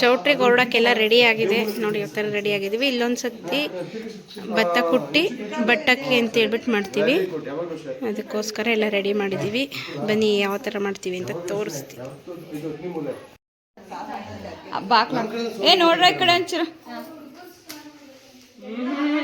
ಚೌಟ್ರಿಗೆ ಹೊರಡೋಕ್ಕೆಲ್ಲ ready ಆಗಿದೆ. ನೋಡಿ ಯಾವ ಥರ ರೆಡಿ ಆಗಿದ್ದೀವಿ. ಇಲ್ಲೊಂದು ಸತಿ ಭತ್ತ ಕುಟ್ಟಿ ಬಟ್ಟಕ್ಕೆ ಅಂತ ಹೇಳ್ಬಿಟ್ಟು ಮಾಡ್ತೀವಿ. ಅದಕ್ಕೋಸ್ಕರ ಎಲ್ಲ ರೆಡಿ ಮಾಡಿದ್ದೀವಿ. ಬನ್ನಿ ಯಾವ ಥರ ಮಾಡ್ತೀವಿ ಅಂತ ತೋರಿಸ್ತೀವಿ ಏ ನೋಡ್ರಿ ಈ ಕಡೆ ಹ್ಮ್,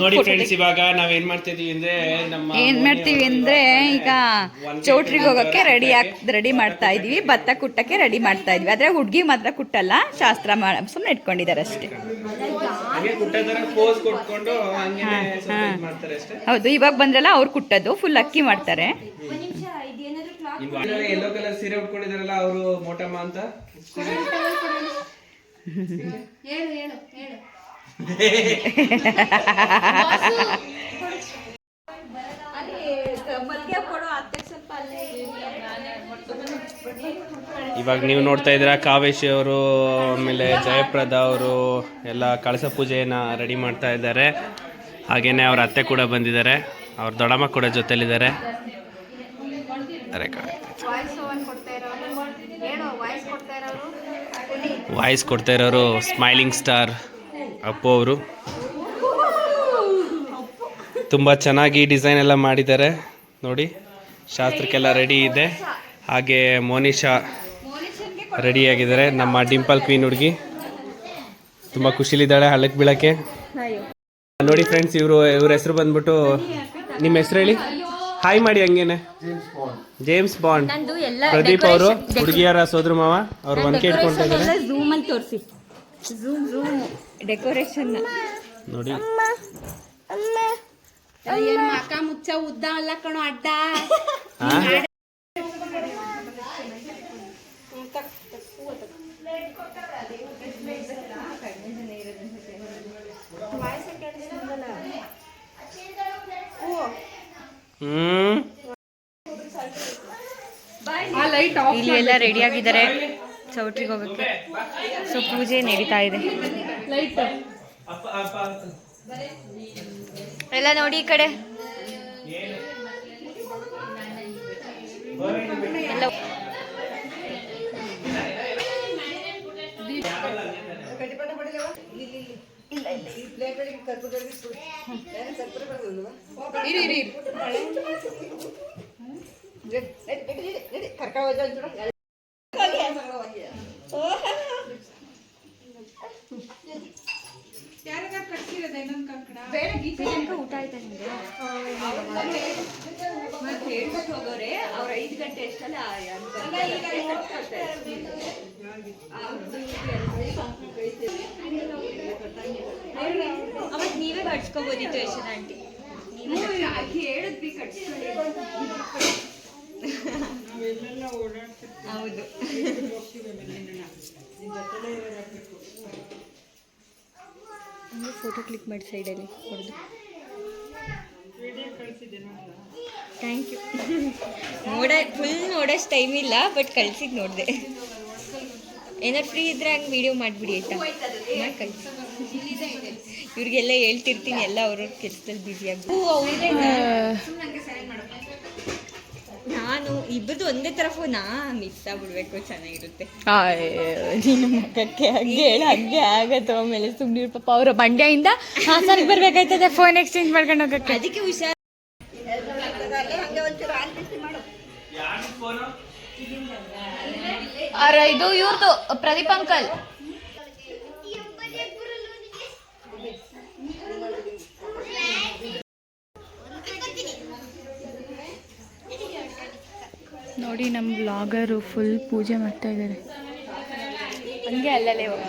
ನೋಡಿ ಫ್ರೆಂಡ್ಸ್ ಇವಾಗ ನಾವೇನ್ ಮಾಡ್ತಿದೀವಿ ಅಂದ್ರೆ ನಮ್ಮ ಏನ್ ಮಾಡ್ತೀವಿ ಅಂದ್ರೆ ಈಗ ಚೌಟ್ರಿಗೆ ಹೋಗಕ್ಕೆ ರೆಡಿ ಆಗ್ ರೆಡಿ ಮಾಡ್ತಾ ಇದೀವಿ. ಭತ್ತ ಕುಟ್ಟಕ್ಕೆ ರೆಡಿ ಮಾಡ್ತಾ ಇದೀವಿ. ಆದ್ರೆ ಹುಡ್ಗಿ ಮಾತ್ರ ಕುಟ್ಟಲ್ಲ ಶಾಸ್ತ್ರ ಸುಮ್ಮನೆ ಇಟ್ಕೊಂಡಿದ್ದಾರೆ ಅಷ್ಟೇ. ಹಂಗೆ ಕುಟ್ಟೋದರ ಪೋಸ್ ಕೊಟ್ಕೊಂಡು ಹಂಗೆ ಸ್ವಲ್ಪ ಮಾಡ್ತಾರೆ ಅಷ್ಟೇ. ಹೌದು ಇವಾಗ ಬಂದ್ರಲ್ಲ ಅವ್ರು ಕುಟ್ಟೋದು ಫುಲ್ ಅಕ್ಕಿ ಮಾಡ್ತಾರೆ. ಎಲ್ಲೋ ಕಲರ್ ಸೀರೆ ಉಟ್ಕೊಂಡಿದಾರಲ್ಲ ಅವರು ಮೋಟಮ್ಮ ಅಂತ? ಇವಾಗ ನೀವು ನೋಡ್ತಾ ಇದ್ದೀರಾ ಕಾವೇಶಿ ಅವರು ಆಮೇಲೆ ಜಯಪ್ರದ ಅವರು ಎಲ್ಲ ಕಳಸ ಪೂಜೆಯನ್ನ ರೆಡಿ ಮಾಡ್ತಾ ಇದ್ದಾರೆ. ಹಾಗೇನೆ ಅವ್ರ ಅತ್ತೆ ಕೂಡ ಬಂದಿದ್ದಾರೆ. ಅವ್ರ ದೊಡ್ಡಮ್ಮ ಕೂಡ ಜೊತೆಲಿದ್ದಾರೆ. ವಾಯ್ಸ್ ಕೊಡ್ತಾ ಇರೋರು. ಸ್ಮೈಲಿಂಗ್ ಸ್ಟಾರ್ ಅಪ್ಪು ಅವರು. ತುಂಬ ಚೆನ್ನಾಗಿ ಡಿಸೈನ್ ಎಲ್ಲ ಮಾಡಿದ್ದಾರೆ. ನೋಡಿ ಶಾಸ್ತ್ರಕ್ಕೆಲ್ಲ ರೆಡಿ ಇದೆ. ಹಾಗೆ ಮೋನಿಶಾ ರೆಡಿಯಾಗಿದ್ದಾರೆ ನಮ್ಮ ಡಿಂಪಲ್ ಕ್ವೀನ್ ಹುಡುಗಿ. ತುಂಬ ಖುಷಿಲಿದ್ದಾಳೆ ಹಳ್ಳಕ್ಕೆ ಬೀಳಕ್ಕೆ. ನೋಡಿ ಫ್ರೆಂಡ್ಸ್ ಇವರು ಇವ್ರ ಹೆಸರು ಬಂದ್ಬಿಟ್ಟು ನಿಮ್ಮ ಹೆಸರು ಹೇಳಿ? ಹಾಯ್ ಮಾಡಿ ಹಂಗೇನೆ. ಜೇಮ್ಸ್ ಬಾಂಡ್ ಪ್ರದೀಪ್ ಅವರು ಹುಡುಗಿಯರ ಸೋದ್ರ ಮಾವ. ಅವ್ರು ಒನ್ಕೆ ಇಟ್ಕೊಂತ ಇದ್ದಾರೆ ಝೂಮ್ ಅಲ್ಲಿ ತೋರಿಸಿ ಝೂಮ್ ಝೂಮ್ ಡೆಕೋರೇಷನ್ ನೋಡಿ ಏನು ಮಕ ಮುಚ್ಚ ಉದ್ದ ಅಲ್ಲ ಕಣೋ ಅಡ್ಡ. ಹಾ? ಹ್ಮ್. ಇಲ್ಲಿ ಎಲ್ಲ ರೆಡಿ ಆಗಿದ್ದಾರೆ. ಚೌಟ್ರಿಗೆ ಹೋಗಕ್ಕೆ. ಸೊ ಪೂಜೆ ನಡೀತಾ ಇದೆ. ಎಲ್ಲ ನೋಡಿ ಈ ಕಡೆ. ಎಲ್ಲ ಊಟ ಆಯ್ತಾ ನಿಮ್ಗೆ? ಹೇಳ್ಬಿಟ್ಟು ಹೋಗೋರೆ ಅವ್ರ ಐದು ಗಂಟೆ ಎಷ್ಟಲ್ಲ ಅವತ್ತು ನೀವೇ ಕಟ್ಸ್ಕೋಬೋದಿತ್ತು ಯಶನ ಆಂಟಿ. ಹೇಳಿದ್ವಿ ಹೌದು. ಫೋಟೋ ಕ್ಲಿಕ್ ಮಾಡಿ ಸೈಡಲ್ಲಿ ಹೊಡೆದು. ಥ್ಯಾಂಕ್ ಯು ನೋಡ ಫುಲ್ ನೋಡೋಷ್ಟು ಟೈಮ್ ಇಲ್ಲ ಬಟ್ ಕಳ್ಸಿದ್ದು ನೋಡಿದೆ. ಏನಾದ್ರು ಫ್ರೀ ಇದ್ರೆ ಹಂಗೆ ವಿಡಿಯೋ ಮಾಡಿಬಿಡಿ ಆಯ್ತಾ? ಮಾಡಿ ಕಳಿಸಿ. ಇವ್ರಿಗೆಲ್ಲ ಹೇಳ್ತಿರ್ತೀನಿ ಎಲ್ಲ ಅವ್ರವ್ರ ಕೆಲಸದಲ್ಲಿ ಬ್ಯುಸಿ ಆಗಿ ನಾನು ಇಬ್ಬರದು ಒಂದೇ ಥರ ಫೋನಾ ಮಿಸ್ ಆಗ್ಬಿಡ್ಬೇಕು ಚೆನ್ನಾಗಿರುತ್ತೆ. ನಿನ್ನ ಮುಖಕ್ಕೆ ಹಂಗೆ ಹೇಳಿ ಹಂಗೆ ಆಗತ್ತೆ ಆಮೇಲೆ ಸುಮ್ಮನೆ ಪಾಪ ಅವರು ಮಂಡ್ಯದಿಂದ ಹಾಸನಕ್ಕೆ ಬರ್ಬೇಕಾಯ್ತದೆ ಫೋನ್ ಎಕ್ಸ್ಚೇಂಜ್ ಮಾಡ್ಕೊಂಡು ಹೋಗಕ್ಕೆ. ಅದಕ್ಕೆ ಹುಷಾರ್ ಅರ ಇದು ಇವ್ರದ್ದು ಪ್ರದೀಪ್ ಅಂಕಲ್ ನೋಡಿ ನಮ್ಮ ಬ್ಲಾಗರು ಫುಲ್ ಪೂಜೆ ಮಾಡ್ತಾ ಇದ್ದಾರೆ. ಹಂಗೆ ಅಲ್ಲಲ್ಲೇ ಹೋಗಿ.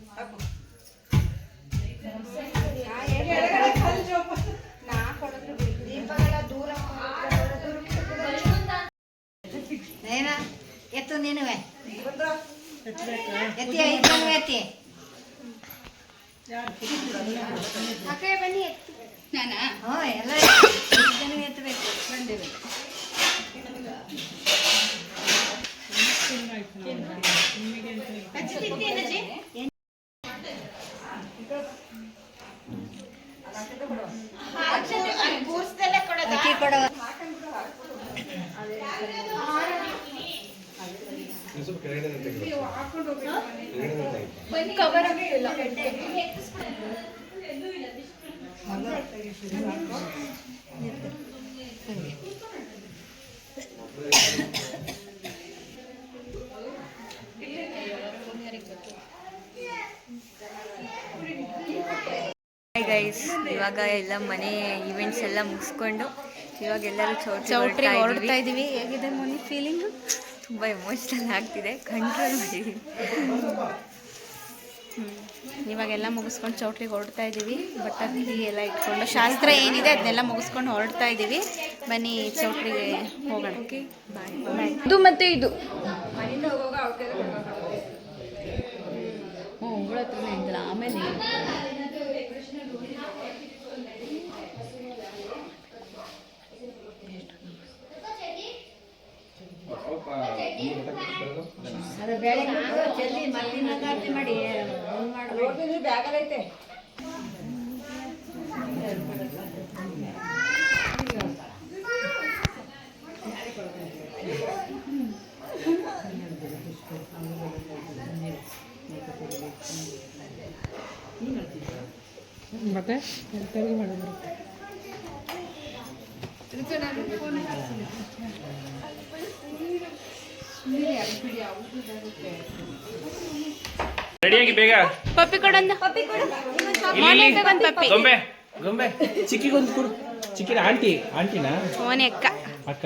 ಹ್ಞೂ ಎಲ್ಲ ಇದನ್ನು ಎತ್ತಬೇಕು. ಬಂದೇವೆ ಅಕ್ಕಿ ಗೈಸ್ ಇವಾಗ ಎಲ್ಲ ಮನೆ ಈವೆಂಟ್ಸ್ ಎಲ್ಲ ಮುಗಿಸ್ಕೊಂಡು ಇವಾಗ ಎಲ್ಲರೂ ಚೌಟ್ರಿ ಚೌಟ್ರಿ ಹೊರಡ್ತಾ. ಇದೀವಿ ಹೇಗಿದೆ ಮನಿ ಫೀಲಿಂಗ್ ತುಂಬ ಎಮೋಷ್ನಲ್ ಆಗ್ತಿದೆ. ಕಂಟ್ರೋಲ್ ಮಾಡಿ. ಇವಾಗೆಲ್ಲ ಮುಗಿಸ್ಕೊಂಡು ಚೌಟ್ರಿಗೆ ಹೊರಡ್ತಾ ಇದ್ದೀವಿ ಬಟ್ಟೆ ಎಲ್ಲ ಇಟ್ಕೊಂಡು ಶಾಸ್ತ್ರ ಏನಿದೆ ಅದನ್ನೆಲ್ಲ ಮುಗಿಸ್ಕೊಂಡು ಹೊರಡ್ತಾ ಇದ್ದೀವಿ ಬನ್ನಿ ಚೌಟ್ರಿಗೆ ಹೋಗೋಣ. ಬಾಯ್ ಇದು ಮತ್ತೆ ಇದು. ಹ್ಞೂ ಆಮೇಲೆ. ಅದು ಬೆಳಗ್ಗೆ ಜಲ್ದಿ ಮತ್ತಿನ್ನೊಂದು ಆರತಿ ಮಾಡಿ ಇದು ಮಾಡ್ಬೇಕು. ರೆಡಿಯಾಗಿ ಬೇಗ. ಪಪ್ಪಿ ಕೊಡಂದ. ಪಪ್ಪಿ ಗೊಂಬೆ ಗೊಂಬೆ. ಚಿಕ್ಕಿಗೊಂದು ಕೊಡು. ಚಿಕ್ಕಿನ ಆಂಟಿ ಆಂಟಿನಾ? ಮೋನಿ ಅಕ್ಕ. ಅಕ್ಕ.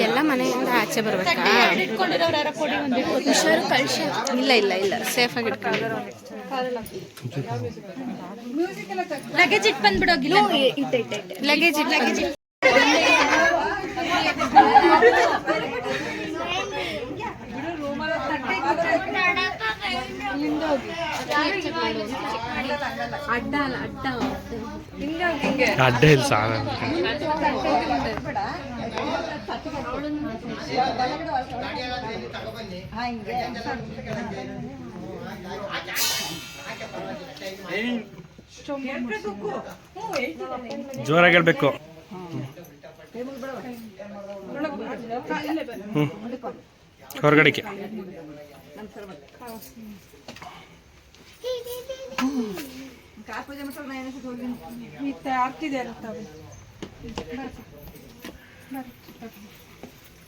ಎಲ್ಲ ಮನೆಯಿಂದ ಆಚೆ ಬರ್ಬೇಕಾ? ಹುಷಾರು ಕಳ್ಸಿ. ಇಲ್ಲ ಇಲ್ಲ ಇಲ್ಲ. ಸೇಫ್ ಆಗಿ ಲಗೇಜ್ ಇಟ್ಟು ಬಂದ್ಬಿಡೋಗಿಲ್ಲ ಲಗೇಜ್ ಲಗೇಜ್ ಅಡ್ಡ ಅಲ್ಲ ಅಡ್ಡ ಅಡ್ಡ ಇಲ್ಲ ಸಾಲ ಜೋರಾಗಿ ಹೇಳ್ಬೇಕು ಹ್ಞೂ ಹೊರಗಡೆಗೆ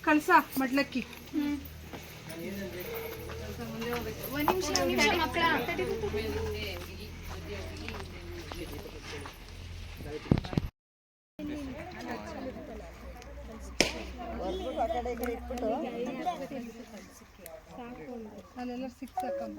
ಕಳ್ಸ ಮಡ್ಲಕ್ಕಿ. ಅಲ್ಲೆಲ್ಲ ಸಿಕ್ಸ್ ಹಾಕೊಂಬ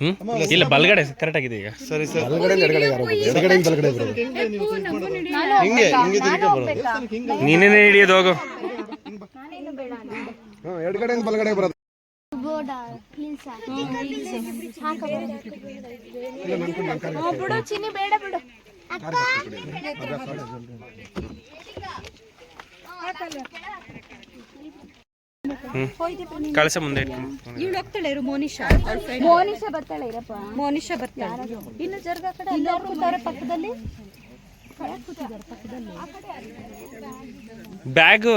ಹ್ಮ್? ಇಲ್ಲ ಬಲ್ಗಡೆ ಕರೆಕ್ಟ್ ಆಗಿದೆ ಈಗ. ಸರಿ ಸರ್. ನೀನೇನೆ ಹಿಡಿಯೋದು ಹೋಗು. ಎಡಗಡೆಯಿಂದ ಬಲಗಡೆ ಬರೋದು. ಬೇಡ ಬಿಡು ಕಳಸ ಮುಂದೆ ಇವಳು ಹೋಗ್ತಾಳೆ ಇರು ಮೋನಿಶಾ. ಮೋನಿಷಾ ಬರ್ತಾಳೆ ಇರಪ್ಪ. ಮೋನಿಶಾ ಬರ್ತಾಳೆ. ಇನ್ನು ಜರ್ಗ ಕಡೆ ಎಲ್ಲರೂ ಕೂತವ್ರೆ ಪಕ್ಕದಲ್ಲಿ? ಬ್ಯಾಗು